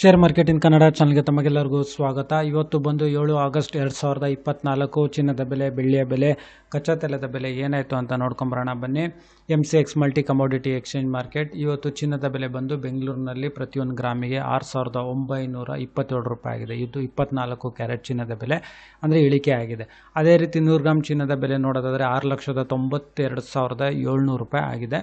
Share market in Kannada ಚಾನಲ್ಗೆ ತಮಗೆಲ್ಲರಿಗೂ ಸ್ವಾಗತ. ಇವತ್ತು ಬಂದು ಏಳು ಆಗಸ್ಟ್ ಎರಡು ಸಾವಿರದ ಇಪ್ಪತ್ನಾಲ್ಕು, ಚಿನ್ನದ ಬೆಲೆ, ಬೆಳ್ಳಿಯ ಬೆಲೆ, ಕಚ್ಚಾ ತೈಲದ ಬೆಲೆ ಏನಾಯಿತು ಅಂತ ನೋಡ್ಕೊಂಬರೋಣ. ಬನ್ನಿ M C X multi commodity exchange market ಇವತ್ತು ಚಿನ್ನದ ಬೆಲೆ ಬಂದು ಬೆಂಗಳೂರಿನಲ್ಲಿ ಪ್ರತಿಯೊಂದು ಗ್ರಾಮಿಗೆ ಆರು ಸಾವಿರದ ಒಂಬೈನೂರ ಇಪ್ಪತ್ತೇಳು ರೂಪಾಯಿ ಆಗಿದೆ. ಇದು ಇಪ್ಪತ್ನಾಲ್ಕು ಕ್ಯಾರೆಟ್ ಚಿನ್ನದ ಬೆಲೆ, ಅಂದರೆ ಇಳಿಕೆ ಆಗಿದೆ. ಅದೇ ರೀತಿ ನೂರು ಗ್ರಾಮ್ ಚಿನ್ನದ ಬೆಲೆ ನೋಡೋದಾದರೆ ಆರು ಲಕ್ಷದ ತೊಂಬತ್ತೆರಡು ಸಾವಿರದ ಏಳ್ನೂರು ರೂಪಾಯಿ ಆಗಿದೆ.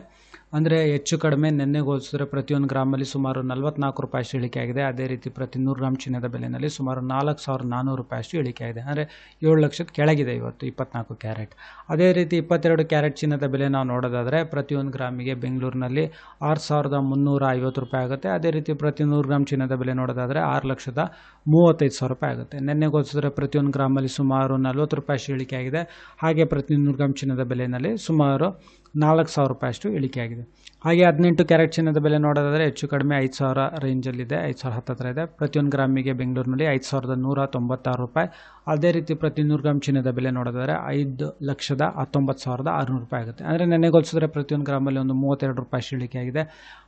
ಅಂದರೆ ಹೆಚ್ಚು ಕಡಿಮೆ ನಿನ್ನೆಗೆ ಹೋಲಿಸಿದ್ರೆ ಪ್ರತಿಯೊಂದು ಗ್ರಾಮಲ್ಲಿ ಸುಮಾರು ನಲವತ್ನಾಲ್ಕು ರೂಪಾಯಿ ಅಷ್ಟು ಇಳಿಕೆ ಆಗಿದೆ. ಅದೇ ರೀತಿ ಪ್ರತಿ ನೂರು ಗ್ರಾಮ್ ಚಿನ್ನದ ಬೆಲೆಯಲ್ಲಿ ಸುಮಾರು ನಾಲ್ಕು ಸಾವಿರದ ನಾನ್ನೂರು ರೂಪಾಯಿ ಅಷ್ಟು ಇಳಿಕೆ ಆಗಿದೆ ಅಂದರೆ ಏಳು ಲಕ್ಷದ ಕೆಳಗಿದೆ ಇವತ್ತು ಇಪ್ಪತ್ನಾಲ್ಕು ಕ್ಯಾರೆಟ್. ಅದೇ ರೀತಿ ಇಪ್ಪತ್ತೆರಡು ಕ್ಯಾರೆಟ್ ಚಿನ್ನದ ಬೆಲೆ ನಾವು ನೋಡೋದಾದರೆ ಪ್ರತಿಯೊಂದು ಗ್ರಾಮಿಗೆ ಬೆಂಗಳೂರಿನಲ್ಲಿ ಆರು ಸಾವಿರದ ಮುನ್ನೂರ ಐವತ್ತು ರೂಪಾಯಿ ಆಗುತ್ತೆ. ಅದೇ ರೀತಿ ಪ್ರತಿ ನೂರು ಗ್ರಾಮ್ ಚಿನ್ನದ ಬೆಲೆ ನೋಡೋದಾದರೆ ಆರು ಲಕ್ಷದ ಮೂವತ್ತೈದು ಸಾವಿರ ರೂಪಾಯಿ ಆಗುತ್ತೆ. ನಿನ್ನೆ ಹೋಲಿಸಿದ್ರೆ ಪ್ರತಿಯೊಂದು ಗ್ರಾಮಲ್ಲಿ ಸುಮಾರು ನಲ್ವತ್ತು ರೂಪಾಯಿ ಇಳಿಕೆ ಆಗಿದೆ. ಹಾಗೆ ಪ್ರತಿ ನೂರು ಗ್ರಾಮ್ ಚಿನ್ನದ ಬೆಲೆಯಲ್ಲಿ ಸುಮಾರು ನಾಲ್ಕು ಸಾವಿರ ರೂಪಾಯಿ ಅಷ್ಟು ಇಳಿಕೆ ಆಗಿದೆ. ಹಾಗೆ ಹದಿನೆಂಟು ಕ್ಯಾರೆಟ್ ಚಿನ್ನದ ಬೆಲೆ ನೋಡೋದಾದರೆ ಹೆಚ್ಚು ಕಡಿಮೆ ಐದು ಸಾವಿರ ರೇಂಜಲ್ಲಿದೆ, ಐದು ಸಾವಿರ ಹತ್ತತ್ರ ಇದೆ. ಪ್ರತಿಯೊಂದು ಗ್ರಾಮಿಗೆ ಬೆಂಗಳೂರಿನಲ್ಲಿ ಐದು ಸಾವಿರದ ನೂರ ತೊಂಬತ್ತಾರು ರೂಪಾಯಿ. ಅದೇ ರೀತಿ ಪ್ರತಿ ನೂರು ಗ್ರಾಮ್ ಚಿನ್ನದ ಬೆಲೆ ನೋಡೋದಾದರೆ ಐದು ಲಕ್ಷದ ಹತ್ತೊಂಬತ್ತು ಸಾವಿರದ ಆರುನೂರು ರೂಪಾಯಿ ಆಗುತ್ತೆ. ಅಂದರೆ ನೆನೆಗೊಳಿಸಿದ್ರೆ ಪ್ರತಿಯೊಂದು ಗ್ರಾಮಲ್ಲಿ ಒಂದು ಮೂವತ್ತೆರಡು ರೂಪಾಯಿ ಅಷ್ಟು ಇಳಿಕೆ ಆಗಿದೆ.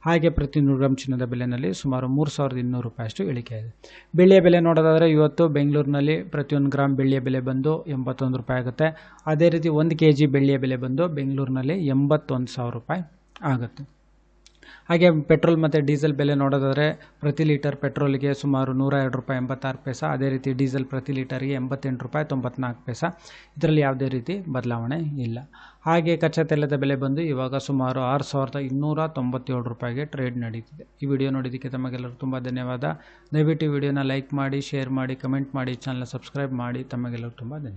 ಹಾಗೆ ಪ್ರತಿ ನೂರು ಗ್ರಾಮ್ ಚಿನ್ನದ ಬೆಲೆಯಲ್ಲಿ ಸುಮಾರು ಮೂರು ಸಾವಿರದ ಇನ್ನೂರು ರೂಪಾಯಿ ಅಷ್ಟು ಇಳಿಕೆ ಆಗಿದೆ. ಬೆಳ್ಳಿಯ ಬೆಲೆ ನೋಡೋದಾದರೆ ಇವತ್ತು ಬೆಂಗಳೂರಿನಲ್ಲಿ ಪ್ರತಿಯೊಂದು ಗ್ರಾಮ್ ಬೆಳ್ಳಿಯ ಬೆಲೆ ಬಂದು ಎಂಬತ್ತೊಂದು ರೂಪಾಯಿ ಆಗುತ್ತೆ. ಅದೇ ರೀತಿ ಒಂದು ಕೆ ಜಿ ಬೆಳ್ಳಿಯ ಬೆಲೆ ಬಂದು ಬೆಂಗಳೂರಿನಲ್ಲಿ ಎಂಬತ್ತೊಂದು ಸಾವಿರ ರೂಪಾಯಿ ಆಗುತ್ತೆ. ಹಾಗೆ ಪೆಟ್ರೋಲ್ ಮತ್ತು ಡೀಸೆಲ್ ಬೆಲೆ ನೋಡೋದಾದರೆ ಪ್ರತಿ ಲೀಟರ್ ಪೆಟ್ರೋಲಿಗೆ ಸುಮಾರು ನೂರ ಎರಡು ರೂಪಾಯಿ ಎಂಬತ್ತಾರು ಪೈಸಾ, ಅದೇ ರೀತಿ ಡೀಸೆಲ್ ಪ್ರತಿ ಲೀಟರ್ಗೆ ಎಂಬತ್ತೆಂಟು ರೂಪಾಯಿ ತೊಂಬತ್ನಾಲ್ಕು ಪೈಸಾ. ಇದರಲ್ಲಿ ಯಾವುದೇ ರೀತಿ ಬದಲಾವಣೆ ಇಲ್ಲ. ಹಾಗೆ ಕಚ್ಚಾ ತೈಲದ ಬೆಲೆ ಬಂದು ಇವಾಗ ಸುಮಾರು ಆರು ಸಾವಿರದ ಇನ್ನೂರ ತೊಂಬತ್ತೇಳು ರೂಪಾಯಿಗೆ ಟ್ರೇಡ್ ನಡೀತಿದೆ. ಈ ವಿಡಿಯೋ ನೋಡಿದ್ದಕ್ಕೆ ತಮಗೆಲ್ಲರೂ ತುಂಬ ಧನ್ಯವಾದ. ದಯವಿಟ್ಟು ವಿಡಿಯೋನ ಲೈಕ್ ಮಾಡಿ ಶೇರ್ ಮಾಡಿ ಕಮೆಂಟ್ ಮಾಡಿ ಚಾನಲ್ ಸಬ್ಸ್ಕ್ರೈಬ್ ಮಾಡಿ. ತಮಗೆಲ್ಲರೂ ತುಂಬ ಧನ್ಯವಾದ.